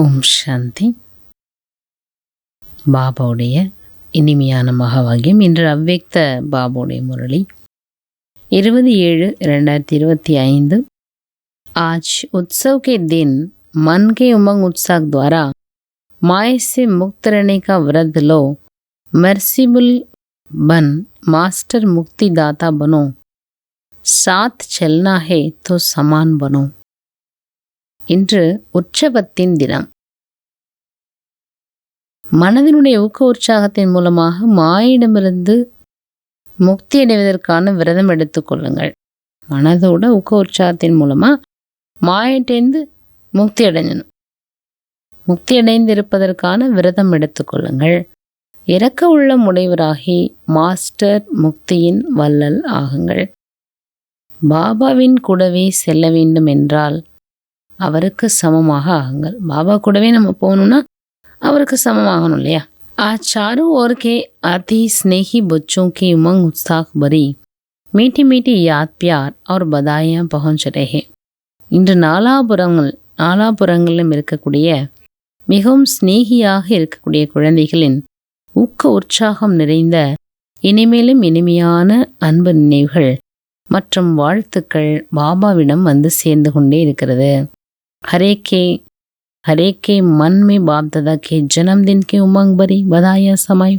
ஓம் சாந்தி பாபாவுடைய இனிமையான மகாவாகியம் இன்று அவ்வக்த பாபாவுடைய முரளி இருபது ஏழு ரெண்டாயிரத்தி இருபத்தி ஐந்து आज उत्सव के दिन मन के उमंग उत्साह द्वारा माए से मुक्त रहने का व्रत लो मर्सिबल बन मास्टर मुक्तिदाता बनो साथ चलना है तो समान बनो இன்று உற்சவத்தின் தினம். மனதினுடைய ஊக்க உற்சாகத்தின் மூலமாக மாயிடமிருந்து முக்தி அடைவதற்கான விரதம் எடுத்துக்கொள்ளுங்கள் மனதோட ஊக்க உற்சாகத்தின் மூலமாக மாயிட்டேந்து முக்தி அடைஞ்சணும் முக்தி அடைந்திருப்பதற்கான விரதம் எடுத்துக்கொள்ளுங்கள் இறக்க உள்ள முனைவராகி மாஸ்டர் முக்தியின் வள்ளல் ஆகுங்கள். பாபாவின் கூடவே செல்ல வேண்டும் என்றால் அவருக்கு சமமாக ஆகுங்கள் பாபா கூடவே நம்ம போகணும்னா அவருக்கு சமமாகணும் இல்லையா आज चारों ओर के अति स्नेही बच्चों की उमंग उत्साह भरी मीठी मीठी याद प्यार और बधाइयाँ पहुँच रहे இன்று நாலாபுரங்கள் நாலாபுரங்களிலும் இருக்கக்கூடிய மிகவும் சிநேகியாக இருக்கக்கூடிய குழந்தைகளின் ஊக்க உற்சாகம் நிறைந்த இனிமேலும் இனிமையான அன்பு நினைவுகள் மற்றும் வாழ்த்துக்கள் பாபாவிடம் வந்து சேர்ந்து கொண்டே இருக்கிறது हरे के हरेक के मन में बाप தாதா கே ஜனம்தின் கே உமங் பரி பதாய சமாய்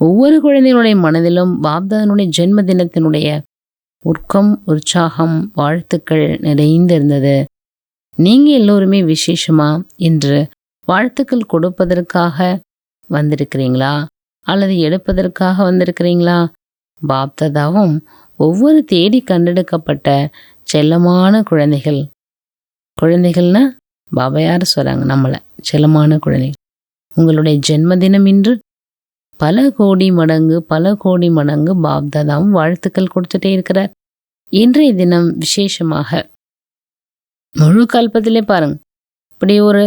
ஒவ்வொரு குழந்தையினுடைய மனதிலும் பாப்தாதனுடைய ஜென்ம தினத்தினுடைய உருக்கம் உற்சாகம் வாழ்த்துக்கள் நிறைந்திருந்தது. நீங்கள் எல்லோருமே விசேஷமா என்று வாழ்த்துக்கள் கொடுப்பதற்காக வந்திருக்கிறீங்களா? அல்லது எடுப்பதற்காக வந்திருக்கிறீங்களா? பாப்தாதாவும் ஒவ்வொரு தேடி கண்டெடுக்கப்பட்ட செல்லமான குழந்தைகள் குழந்தைகள்னா பாபையார் சொல்கிறாங்க நம்மளை. செல்லமான குழந்தைகள். உங்களுடைய ஜென்மதினம் இன்று பல கோடி மடங்கு பல கோடி மடங்கு பாப்தாதாவும் வாழ்த்துக்கள் கொடுத்துட்டே இருக்கிறார். இன்றைய தினம் விசேஷமாக முழு கல்பத்திலே பாருங்க. இப்படி ஒரு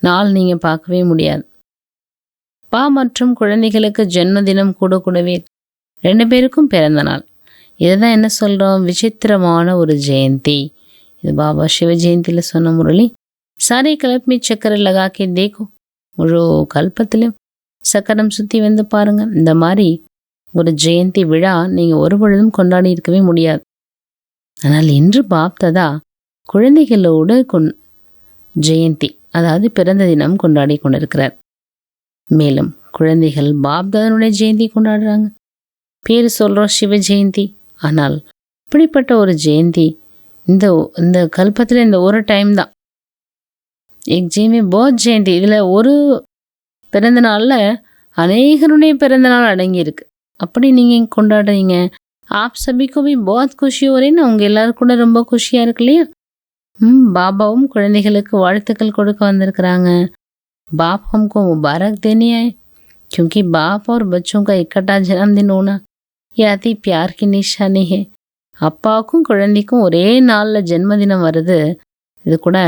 நாள் நீங்கள் பார்க்கவே முடியாது. பா மற்றும் குழந்தைகளுக்கு ஜென்மதினம் கூட கூடவே ரெண்டு பேருக்கும் பிறந்த நாள். இதுதான் என்ன சொல்கிறோம் விசித்திரமான ஒரு ஜெயந்தி. இது பாபா சிவ ஜெயந்தியில் சொன்ன முரளி. சாரி கலப்பி சக்கரை லகாக்கே தேக்கோ. முழு கல்பத்திலும் சக்கரம் சுற்றி வந்து பாருங்கள் இந்த மாதிரி ஒரு ஜெயந்தி விழா நீங்கள் ஒரு பொழுதும் கொண்டாடி இருக்கவே முடியாது. ஆனால் இன்று பாப்ததா குழந்தைகளோடு கொண் ஜெயந்தி அதாவது பிறந்த தினம் கொண்டாடி கொண்டிருக்கிறார். மேலும் குழந்தைகள் பாப்தனுடைய ஜெயந்தி கொண்டாடுறாங்க. பேர் சொல்கிறோம் சிவ ஜெயந்தி. ஆனால் இப்படிப்பட்ட ஒரு ஜெயந்தி இந்த இந்த கல்பத்தில் இந்த ஒரு டைம் தான் எக் ஜீமே போத் ஜெயந்தி இதில் ஒரு பிறந்த நாளில் அநேகருடைய பிறந்த நாள் அடங்கியிருக்கு அப்படி நீங்கள் கொண்டாடுறீங்க ஆப் சபிக்கும் போய் போத் குஷி வரேன்னு அவங்க எல்லாரும் கூட ரொம்ப குஷியாக இருக்கு இல்லையா ம் பாபாவும் குழந்தைகளுக்கு வாழ்த்துக்கள் கொடுக்க வந்திருக்கிறாங்க बाप हमको मुबारक देने आए क्योंकि बाप और बच्चों का इकट्ठा जन्मदिन होना ये अति प्यार की निशानी है அப்பாவுக்கும் குழந்தைக்கும் ஒரே நாளில் ஜென்மதினம் வருது. இது கூட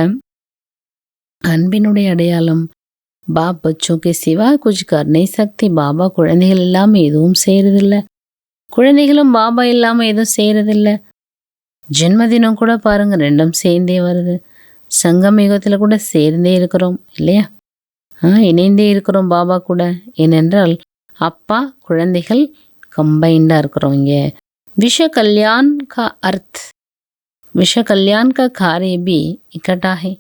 அன்பினுடைய அடையாளம். பாப் பச்சோக்கு சிவா குச் கர்ணை சக்தி பாபா குழந்தைகள் இல்லாமல் எதுவும் செய்கிறதில்ல குழந்தைகளும் பாபா இல்லாமல் எதுவும் செய்கிறதில்ல ஜென்மதினம் கூட பாருங்கள் ரெண்டும் சேர்ந்தே வருது. சங்கம் யுகத்தில் கூட சேர்ந்தே இருக்கிறோம் இல்லையா? ஆ இணைந்தே இருக்கிறோம் பாபா கூட. ஏனென்றால் அப்பா குழந்தைகள் கம்பைண்டாக இருக்கிறோம் இங்கே. विश्व कल्याण का अर्थ विश्व कल्याण का कार्य भी इकट्ठा है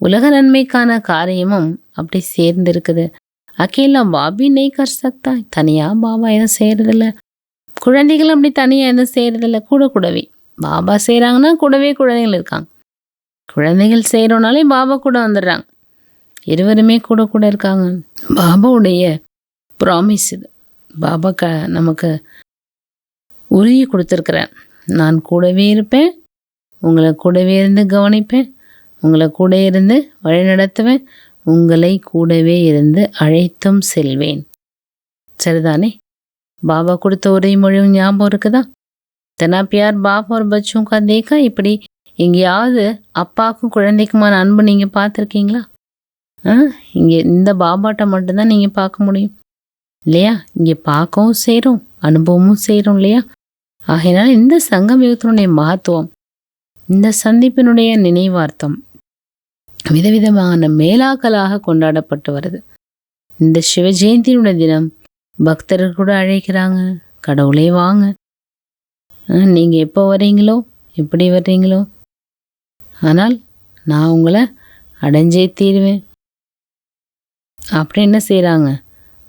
உலக நன்மைக்கான காரியமும் அப்படி சேர்ந்து இருக்குது அக்கேலா பாபி நெய் கர் சக்தா தனியாக பாபா எதுவும் செய்கிறதில்ல குழந்தைகள் அப்படி தனியாக எதுவும் செய்கிறதில்ல கூட கூடவே பாபா செய்கிறாங்கன்னா கூடவே குழந்தைகள் இருக்காங்க குழந்தைகள் செய்கிறோனாலே பாபா கூட வந்துடுறாங்க இருவருமே கூட கூட இருக்காங்க பாபாவுடைய ப்ராமிஸ் இது பாபா க நமக்கு உறுதி கொடுத்துருக்குறேன். நான் கூடவே இருப்பேன். உங்களை கூடவே இருந்து கவனிப்பேன். உங்களை கூட இருந்து வழிநடத்துவேன் உங்களை கூடவே இருந்து அழைத்தும் செல்வேன். சரிதானே? பாபா கொடுத்த உறுதிமொழியும் ஞாபகம் இருக்குதா? தெனா பியார் பாப் ஒரு பச்சும் கா இப்படி எங்கேயாவது அப்பாவுக்கும் குழந்தைக்குமான அன்பு நீங்கள் பார்த்துருக்கீங்களா? ஆ இங்கே இந்த பாபாட்ட மட்டும்தான் நீங்கள் பார்க்க முடியும். இல்லையா? இங்கே பார்க்கவும் செய்கிறோம் அனுபவமும் செய்கிறோம் இல்லையா? ஆகையினால் இந்த சங்கம் யுகத்தினுடைய மகத்துவம் இந்த சந்திப்பினுடைய நினைவார்த்தம் விதவிதமான மேலாக்களாக கொண்டாடப்பட்டு வருது. இந்த சிவ ஜெயந்தியினுடைய தினம் பக்தர்கள் கூட அழைக்கிறாங்க கடவுளே வாங்க. நீங்கள் எப்போ வர்றீங்களோ எப்படி வர்றீங்களோ. ஆனால் நான் உங்களை அடைஞ்சே தீருவேன். அப்படி என்ன செய்கிறாங்க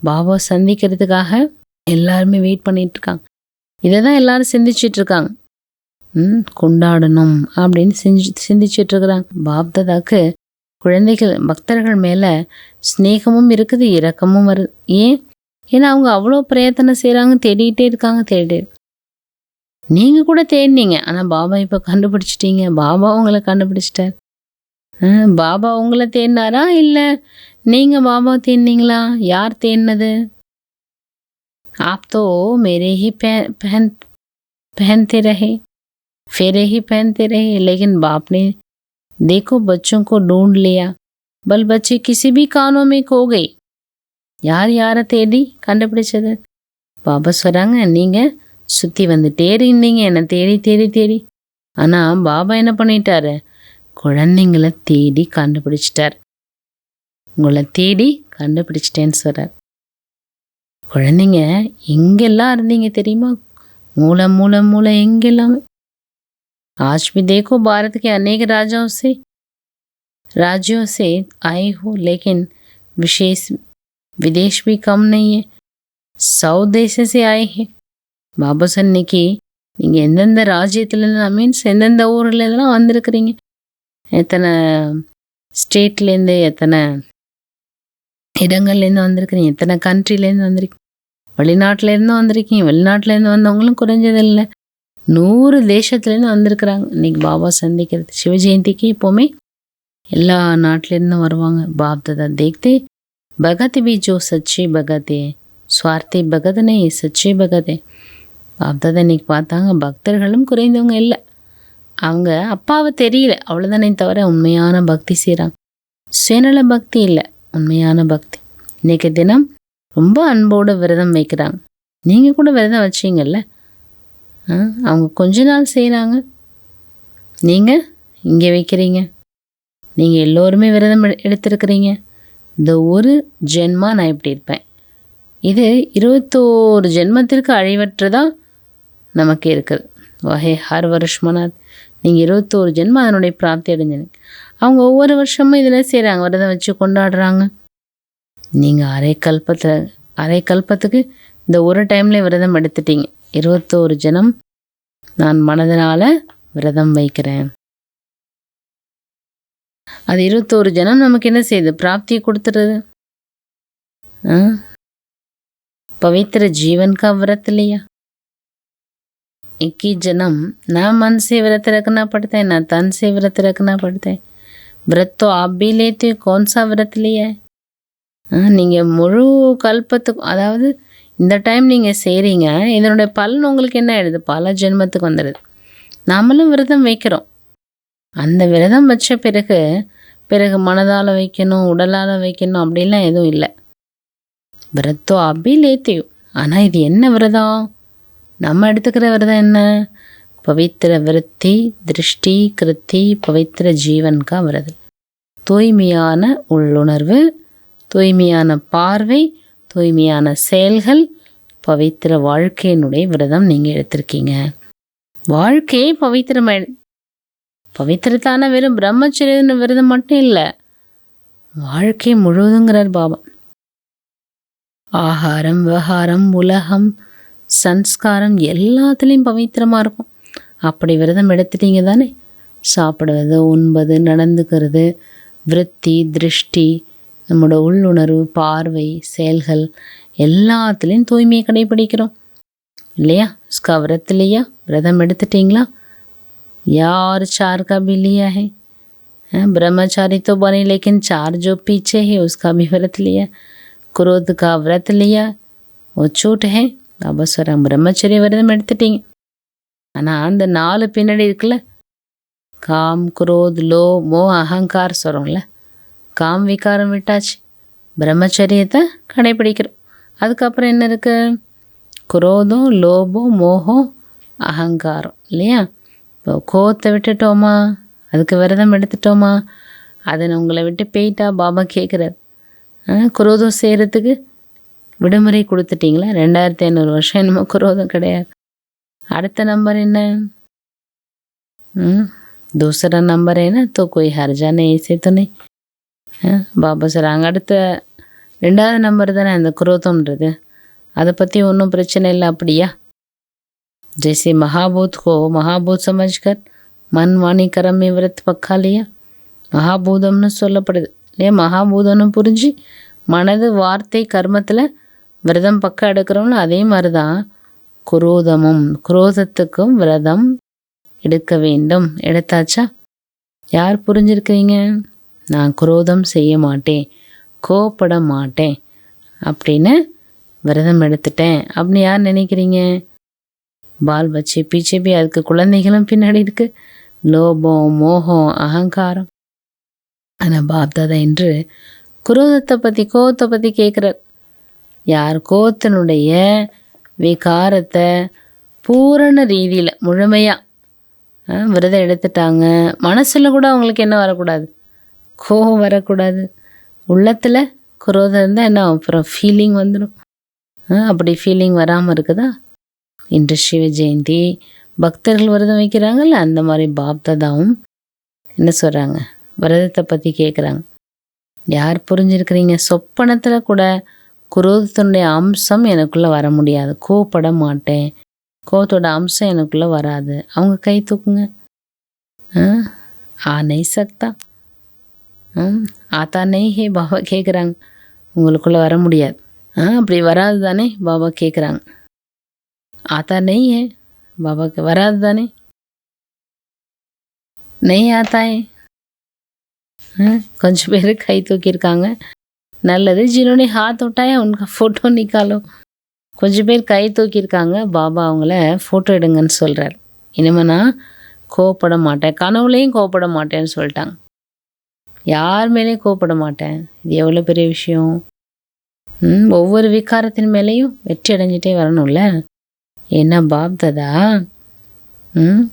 பாபா சந்திக்கிறதுக்காக எல்லாருமே வெயிட் பண்ணிகிட்ருக்காங்க இதை தான் எல்லாரும் சிந்திச்சிட்டு இருக்காங்க ம் கொண்டாடணும் அப்படின்னு சிந்தி சிந்திச்சிட்டு இருக்கிறாங்க பாப்ததாக்கு குழந்தைகள் பக்தர்கள் மேலே ஸ்நேகமும் இருக்குது இரக்கமும் வருது. ஏன்? ஏன்னா அவங்க அவ்வளோ பிரயத்தனம் செய்கிறாங்க தேடிக்கிட்டே இருக்காங்க தேடிட்டே நீங்கள் கூட தேடினீங்க ஆனால் பாபா இப்போ கண்டுபிடிச்சிட்டீங்க. பாபா உங்களை கண்டுபிடிச்சிட்டார். ஆ, பாபா உங்களை தேடினாரா இல்லை நீங்கள் பாபா தேடினீங்களா? யார் தேடினது? आप तो मेरे ही पहन पहन पहनते रहे फेरे ही पहनते रहे लेकिन बाप ने देखो बच्चों को ढूंढ लिया बल बच्चे किसी भी कानों में खो गई யார் யாரை தேடி கண்டுபிடிச்சது பாபா சொல்கிறாங்க நீங்கள் சுற்றி வந்துட்டே இருந்தீங்க என்னை தேடி தேடி தேடி ஆனால் பாபா என்ன பண்ணிட்டாரு குழந்தைங்கள தேடி கண்டுபிடிச்சிட்டார் உங்களை தேடி கண்டுபிடிச்சிட்டேன்னு சொல்கிறார் குழந்தைங்க எங்கெல்லாம் இருந்தீங்க தெரியுமா மூளை மூளை மூளை எங்கெல்லாமே आज भी देखो भारत के अनेक राजाओं से राज्यों से आए हो लेकिन विशेष विदेश भी कम नहीं है सौ देश से आए हैं பாபா சொன்னிக்கு நீங்கள் எந்தெந்த ராஜ்யத்துலேருந்து மீன்ஸ் எந்தெந்த ஊர்ல எல்லாம் வந்திருக்கிறீங்க எத்தனை ஸ்டேட்லேருந்து எத்தனை இடங்கள்லேருந்து வந்திருக்கிறீங்க எத்தனை கண்ட்ரிலேருந்து வந்திருக்கீங்க வெளிநாட்டிலேருந்து வந்திருக்கீங்க வெளிநாட்டிலேருந்து வந்தவங்களும் குறைஞ்சதில்லை நூறு தேசத்துலேருந்து வந்திருக்கிறாங்க இன்னைக்கு பாபா சந்திக்கிறது சிவ ஜெயந்திக்கு எப்போவுமே எல்லா நாட்டிலேருந்தும் வருவாங்க பாப் தாதா தேக்தே பகத் भी जो सच्चे भगत है स्वार्थी भगत नहीं सच्चे भगत है பாப் தாதா இன்னைக்கு பார்த்தாங்க பக்தர்களும் குறைந்தவங்க இல்லை அவங்க அப்பாவை தெரியல அவ்வளோதானே தவிர உண்மையான பக்தி செய்கிறாங்க சுயநல பக்தி இல்லை உண்மையான பக்தி. இன்றைக்கு தினம் ரொம்ப அன்போடு விரதம் வைக்கிறாங்க. நீங்கள் கூட விரதம் வச்சீங்கல்ல? ஆ, அவங்க கொஞ்ச நாள் செய்கிறாங்க நீங்கள் இங்கே வைக்கிறீங்க. நீங்கள் எல்லோருமே விரதம் எடு- எடுத்திருக்கிறீங்க. இந்த ஒரு ஜென்மா நான் இப்படி இருப்பேன். இது இருபத்தோரு ஜென்மத்திற்கு அழிவற்றதாக நமக்கு இருக்குது. வகை ஹர் வருஷ்மநாத் நீங்கள் இருபத்தோரு ஜென்மம் அதனுடைய பிராப்தி அடைஞ்சிருக்கு அவங்க ஒவ்வொரு வருஷமும் இதில் செய்கிறாங்க விரதம் வச்சு கொண்டாடுறாங்க நீங்கள் அரை கல்பத்தில் அரை கல்பத்துக்கு இந்த ஒரு டைம்ல விரதம் எடுத்துட்டீங்க இருபத்தோரு ஜனம் நான் மனதனால விரதம் வைக்கிறேன் அது இருபத்தோரு ஜனம் நமக்கு என்ன செய்யுது பிராப்தியை கொடுத்துறது ஆ? पवित्र जीवन का व्रत लिया एक ही जन्म ना मन से व्रत रखना पड़ता है ना तन से व्रत रखना पड़ता है व्रत तो आप भी लेते हो कौन सा व्रत लिया है நீங்கள் முழு கல்பத்துக்கும் அதாவது இந்த டைம் நீங்கள் செய்கிறீங்க இதனுடைய பலன் உங்களுக்கு என்ன ஆயிடுது பல ஜென்மத்துக்கு வந்துடுது நாமளும் விரதம் வைக்கிறோம் அந்த விரதம் வச்ச பிறகு பிறகு மனதால் வைக்கணும் உடலால் வைக்கணும் அப்படிலாம் எதுவும் இல்லை விரத்தோ அபி லேத்தியோ ஆனால் இது என்ன விரதம் நம்ம எடுத்துக்கிற விரதம் என்ன பவித்திர விருத்தி திருஷ்டி கிருத்தி பவித்திர ஜீவன்கா விரதம் தூய்மையான உள்ளுணர்வு தூய்மையான பார்வை தூய்மையான செயல்கள் பவித்திர வாழ்க்கையினுடைய விரதம் நீங்கள் எடுத்திருக்கீங்க. வாழ்க்கையே பவித்திரமாயிடு பவித்திரத்தான வெறும் பிரம்மச்சரிய விரதம் மட்டும் இல்லை வாழ்க்கை முழுவதுங்கிறார் பாபா. ஆகாரம் விவகாரம் உலகம் சன்ஸ்காரம் எல்லாத்துலேயும் பவித்திரமாக இருக்கும். அப்படி விரதம் எடுத்துட்டீங்க தானே சாப்பிடுவது உண்பது நடந்துக்கிறது விருத்தி திருஷ்டி நம்மளோட உள்ளுணர்வு பார்வை செயல்கள் எல்லாத்துலேயும் தூய்மையை கடைபிடிக்கிறோம் இல்லையா उसका व्रत लिया விரதம் எடுத்துட்டீங்களா यार चार का भी लिया है हैं, ब्रह्मचारी तो बने लेकिन चार जो पीछे है उसका भी व्रत लिया क्रोध का व्रत लिया वो छूट है பாபா சொல்கிறாங்க பிரம்மச்சரிய விரதம் எடுத்துட்டீங்க ஆனால் அந்த நாலு பின்னாடி இருக்குல்ல காம் குரோத் லோ மோ அகங்கார் சொல்கிறோம்ல காம் விகாரம் விட்டாச்சு. பிரம்மச்சரியத்தை கடைபிடிக்கிறோம். அதுக்கப்புறம் என்ன இருக்குது குரோதம் லோபம் மோகம் அகங்காரம் இல்லையா? இப்போ கோவத்தை விட்டுட்டோமா? அதுக்கு விரதம் எடுத்துட்டோமா? அதை நான் உங்களை விட்டு போயிட்டா பாபா கேட்குறாரு குரோதம் செய்கிறதுக்கு விடுமுறை கொடுத்துட்டிங்களா? ரெண்டாயிரத்தி ஐநூறு வருஷம் என்னமோ குரோதம் கிடையாது. அடுத்த நம்பர் என்ன? ம் दूसरा नंबर है ना तो कोई हर्जा नहीं ऐसे तो नहीं हाँ, பாபா சொல்கிறாங்க அடுத்த ரெண்டாவது நம்பர் தானே அந்த குரோதம்ன்றது அதை பற்றி ஒன்றும் பிரச்சனை இல்லை அப்படியா जैसे महाभूत को महाभूत समझकर मन वाणी कर्म में व्रत पक्का लिया மகாபூதம்னு சொல்லப்படுது இல்லையா மகாபூதம்னு புரிஞ்சு மனது வார்த்தை கர்மத்தில் விரதம் பக்கம் எடுக்கிறோம்ல அதே மாதிரி தான் குரோதமும் குரோதத்துக்கும் விரதம் எடுக்க வேண்டும். எடுத்தாச்சா? யார் புரிஞ்சிருக்கிறீங்க? நான் குரோதம் செய்ய மாட்டேன். கோவப்பட மாட்டேன். அப்படின்னு விரதம் எடுத்துட்டேன். அப்படின்னு யார் நினைக்கிறீங்க? பால் வச்சு பீச்சே போய் அதுக்கு குழந்தைகளும் பின்னாடி இருக்குது லோபம் மோகம் அகங்காரம். ஆனால் பாப்தாதா என்று குரோதத்தை பற்றி கோபத்தை பற்றி கேட்குறார். யார் கோத்தனுடைய விகாரத்தை பூரண ரீதியில் முழுமையாக விரதம் எடுத்துட்டாங்க. மனசில் கூட அவங்களுக்கு என்ன வரக்கூடாது? கோபம் வரக்கூடாது. உள்ளத்தில் குரோதம் இருந்தால் என்ன? அப்புறம் ஃபீலிங் வந்துடும் அப்படி ஃபீலிங் வராமல் இருக்குதா? இன்று சிவ ஜெயந்தி. பக்தர்கள் விரதம் வைக்கிறாங்கல்ல அந்த மாதிரி பாப்தாதாவும் என்ன சொல்கிறாங்க விரதத்தை பற்றி கேட்குறாங்க யார் புரிஞ்சிருக்கிறீங்க? சொப்பனத்தில் கூட குரோதத்தினுடைய அம்சம் எனக்குள்ளே வர முடியாது. கோவப்பட மாட்டேன். கோவத்தோட அம்சம் எனக்குள்ளே வராது அவங்க கை தூக்குங்க ஆ நெய் சக்தா ஆத்தா நெய் ஹே பாபா கேட்குறாங்க உங்களுக்குள்ளே வர முடியாது ஆ அப்படி வராது தானே பாபா கேட்குறாங்க ஆத்தா நெய் ஹே பாபாக்கு வராது தானே நெய் ஆத்தாயே கொஞ்சம் பேர் கை தூக்கியிருக்காங்க நல்லது जिन्होंने हाथ उठाया उनका फ़ोटो निकालो கொஞ்சம் பேர் கை தூக்கியிருக்காங்க பாபா அவங்கள ஃபோட்டோ எடுங்கன்னு சொல்கிறார் இனிமே நான் கோவப்பட மாட்டேன் கனவுலேயும் கோவப்பட மாட்டேன்னு சொல்லிட்டாங்க யார் மேலேயும் கோவப்பட மாட்டேன் இது எவ்வளோ பெரிய விஷயம் ம் ஒவ்வொரு விகாரத்தின் மேலேயும் வெற்றி அடைஞ்சிட்டே வரணும்ல என்ன பாப் தாதா ம்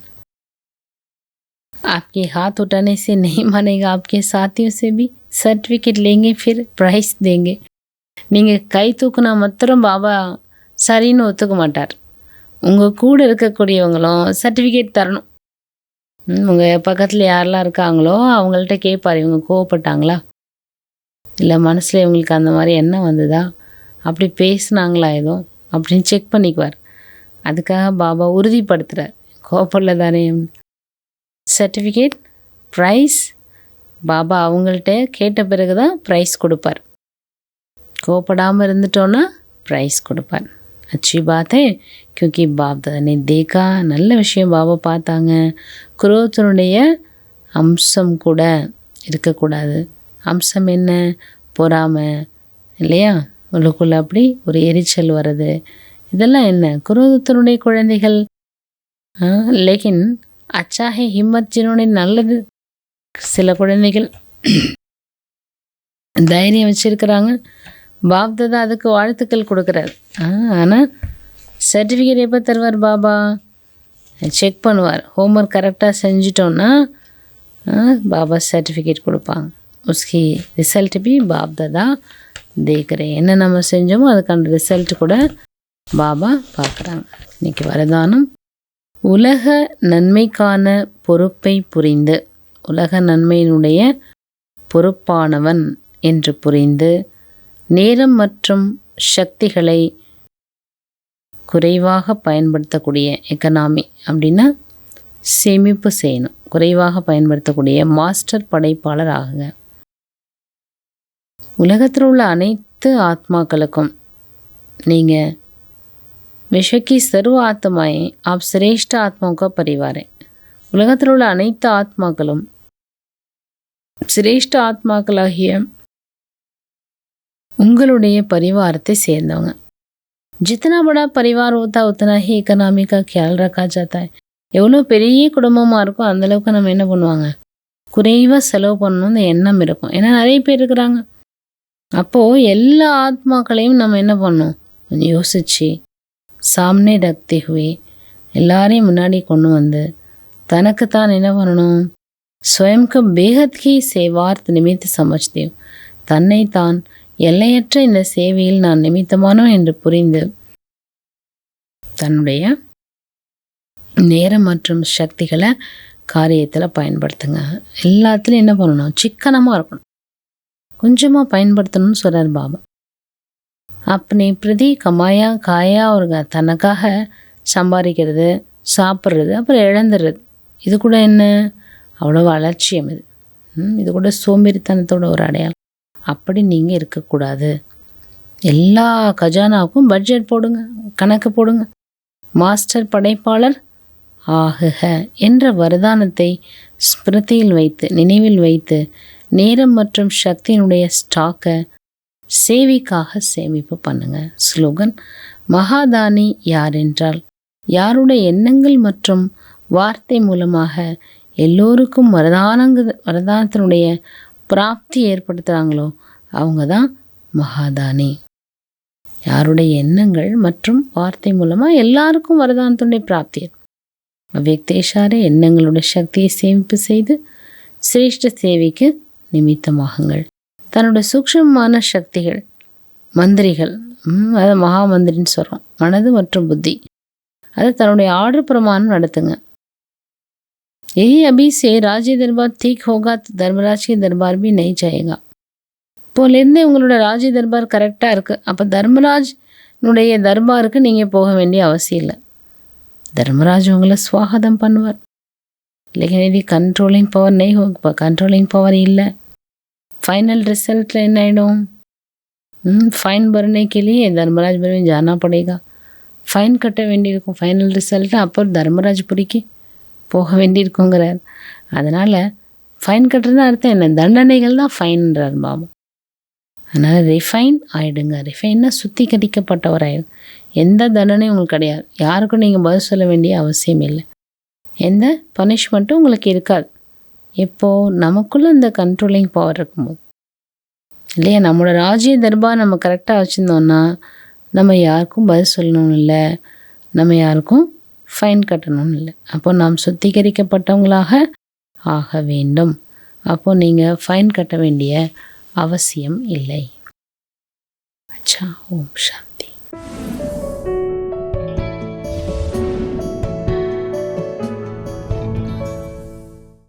आपके हाथ उठाने से नहीं मानेगा आपके साथियों से भी सर्टिफिकेट लेंगे फिर प्राइस देंगे நீங்கள் கை தூக்குனா மாத்திரம் பாபா சரின்னு ஒத்துக்க மாட்டார். உங்கள் கூட இருக்கக்கூடியவங்களும் சர்டிஃபிகேட் தரணும். உங்கள் பக்கத்தில் யாரெல்லாம் இருக்காங்களோ அவங்கள்ட்ட கேட்பார் இவங்க கோவப்பட்டாங்களா? இல்லை மனசில் இவங்களுக்கு அந்த மாதிரி என்ன வந்ததா? அப்படி பேசுனாங்களா எதுவும் அப்படின்னு செக் பண்ணிக்குவார். அதுக்காக பாபா உறுதிப்படுத்துகிறார் கோவப்படல தானே சர்டிஃபிகேட் ப்ரைஸ் பாபா அவங்கள்ட்ட கேட்ட பிறகு தான் ப்ரைஸ் கொடுப்பார். கோப்படாமல் இருந்துட்டோன்னா ப்ரைஸ் கொடுப்பார். அச்சி பாத்தே கியூக்கி பாப் தானே தேக்கா நல்ல விஷயம் பாபா பார்த்தாங்க. குரோத்தனுடைய அம்சம் கூட இருக்கக்கூடாது. அம்சம் என்ன? பொறாமை இல்லையா? உள்ளுக்குள்ளே அப்படி ஒரு எரிச்சல் வர்றது இதெல்லாம் என்ன? குரோதத்தினுடைய குழந்தைகள். லேக்கின் அச்சாஹே ஹிம்மத் நல்லது. சில குழந்தைகள் தைரியம் வச்சுருக்கிறாங்க. பாப்தாதா அதுக்கு வாழ்த்துக்கள் கொடுக்குறாரு. ஆனால் சர்டிஃபிகேட் எப்போ தருவார் பாபா? செக் பண்ணுவார். ஹோம்ஒர்க் கரெக்டாக செஞ்சிட்டோன்னா பாபா சர்டிஃபிகேட் கொடுப்பாங்க. உஸ்கி ரிசல்ட் பி பாப்தாதா தேக்கிறேன். என்ன நம்ம செஞ்சோமோ அதுக்கான ரிசல்ட் கூட பாபா பார்க்குறாங்க. இன்றைக்கி வரதானம். உலக நன்மைக்கான பொறுப்பை புரிந்து உலக நன்மையினுடைய பொறுப்பானவன் என்று புரிந்து நேரம் மற்றும் சக்திகளை குறைவாக பயன்படுத்தக்கூடிய எக்கனாமி அப்படின்னா சேமிப்பு செய்யணும். குறைவாக பயன்படுத்தக்கூடிய மாஸ்டர் படைப்பாளர் ஆகுங்க. உலகத்தில் உள்ள அனைத்து ஆத்மாக்களுக்கும் நீங்கள் விஷக்கி சர்வ ஆத்மாயே ஆப் சிரேஷ்ட ஆத்மாவுக்கு பரிவாரே. உலகத்தில் உள்ள அனைத்து ஆத்மாக்களும் சிரேஷ்ட ஆத்மாக்களாகிய உங்களுடைய பரிவாரத்தை சேர்ந்தவங்க जितना बड़ा परिवार होता है उतना ही इकोनॉमी का ख्याल रखा जाता है எவ்வளோ பெரிய குடும்பமாக இருக்கோ அந்தளவுக்கு நம்ம என்ன பண்ணுவாங்க குறைவாக செலவு பண்ணணும்னு எண்ணம் இருக்கும் ஏன்னா நிறைய பேர் இருக்கிறாங்க அப்போது எல்லா ஆத்மாக்களையும் நம்ம என்ன பண்ணோம் கொஞ்சம் யோசித்து சாம்னே ரக்தி ஹுவே எல்லாரையும் முன்னாடி கொண்டு வந்து தனக்கு தான் என்ன பண்ணணும் स्वयं को बेहद ही सेवार्थ निमित्त எல்லையற்ற இந்த சேவையில் நான் நிமித்தமானோன் என்று புரிந்து தன்னுடைய நேரம் மற்றும் சக்திகளை காரியத்தில் பயன்படுத்துங்க. எல்லாத்துலேயும் என்ன பண்ணணும்? சிக்கனமாக இருக்கணும். கொஞ்சமாக பயன்படுத்தணும்னு சொல்கிறார் பாபா. அப்படி பிரதி கமாயா காயா அவருங்க தனக்காக சம்பாதிக்கிறது சாப்பிட்றது அப்புறம் இழந்துடுறது. இது கூட என்ன? அவ்வளோ அலட்சியம் இது. இது கூட சோம்பேறித்தனத்தோட ஒரு அடையாளம். அப்படி நீங்கள் இருக்கக்கூடாது. எல்லா கஜானாவுக்கும் பட்ஜெட் போடுங்க கணக்கு போடுங்க. மாஸ்டர் படைப்பாளர் ஆகுக என்ற வரதானத்தை ஸ்மிருதியில் வைத்து நினைவில் வைத்து நேரம் மற்றும் சக்தியினுடைய ஸ்டாக்கை சேவிக்காக சேமிப்பு பண்ணுங்க. ஸ்லோகன் மகாதானி யார் என்றால் யாருடைய எண்ணங்கள் மற்றும் வார்த்தை மூலமாக எல்லோருக்கும் வரதானங்க வரதானத்தினுடைய பிராப்தி ஏற்படுத்துகிறாங்களோ அவங்க தான் மகாதானி. யாருடைய எண்ணங்கள் மற்றும் வார்த்தை மூலமாக எல்லாருக்கும் வரதானத்துடைய பிராப்தி. அவ்வக்தேஷாரே எண்ணங்களுடைய சக்தியை சேமிப்பு செய்து சிரேஷ்ட சேவைக்கு நிமித்தமாகுங்கள். தன்னுடைய சூக்ஷ்மமான சக்திகள் மந்திரிகள் அதை மகா மந்திரின்னு சொல்கிறோம் மனது மற்றும் புத்தி. அதை தன்னுடைய ஆர்டர் பிரமாணம் நடத்துங்க. यही अभी से राज्य दरबार ठीक होगा तो धर्मराज के दरबार भी नहीं जाएगा இப்போலேருந்தே உங்களோட ராஜ்ய தர்பார் கரெக்டாக இருக்குது அப்போ தர்மராஜ்னுடைய தர்பாருக்கு நீங்கள் போக வேண்டிய அவசியம் இல்லை தர்மராஜ் உங்களை ஸ்வாகதம் பண்ணுவார் लेकिन यदि कंट्रोलिंग पावर नहीं हो कंट्रोलिंग पावर இல்லை फाइनल रिजल्ट என்ன ஆகிடும் फाइन भरने के लिए धर्मराज में जाना पड़ेगा ஃபைன் கட்ட வேண்டியிருக்கும் ஃபைனல் ரிசல்ட்டு அப்புறம் தர்மராஜ்புரிக்கு போக வேண்டியிருக்குங்கிறார். அதனால் ஃபைன் கட்டுறதுனா அர்த்தம் என்ன? தண்டனைகள் தான் ஃபைன்ன்றார் பாபா. அதனால் ரிஃபைன் ஆகிடுங்க ரிஃபைன்னா சுத்திகரிக்கப்பட்டவர் ஆயிடும் எந்த தண்டனையும் உங்களுக்கு கிடையாது. யாருக்கும் நீங்கள் பதில் சொல்ல வேண்டிய அவசியம் இல்லை. எந்த பனிஷ்மெண்ட்டும் உங்களுக்கு இருக்காது. இப்போது நமக்குள்ளே இந்த கண்ட்ரோலிங் பவர் இருக்கும்போது. இல்லையா? நம்மளோட ராஜ்ய தர்பார் நம்ம கரெக்டாக வச்சுருந்தோன்னா நம்ம யாருக்கும் பதில் சொல்லணும் இல்லை. நம்ம யாருக்கும் ஃபைன் கட்டணும்னு இல்லை. அப்போ நாம் சுத்திகரிக்கப்பட்டவங்களாக ஆக வேண்டும். அப்போ நீங்கள் ஃபைன் கட்ட வேண்டிய அவசியம் இல்லை. அச்சா ஓம் சாந்தி.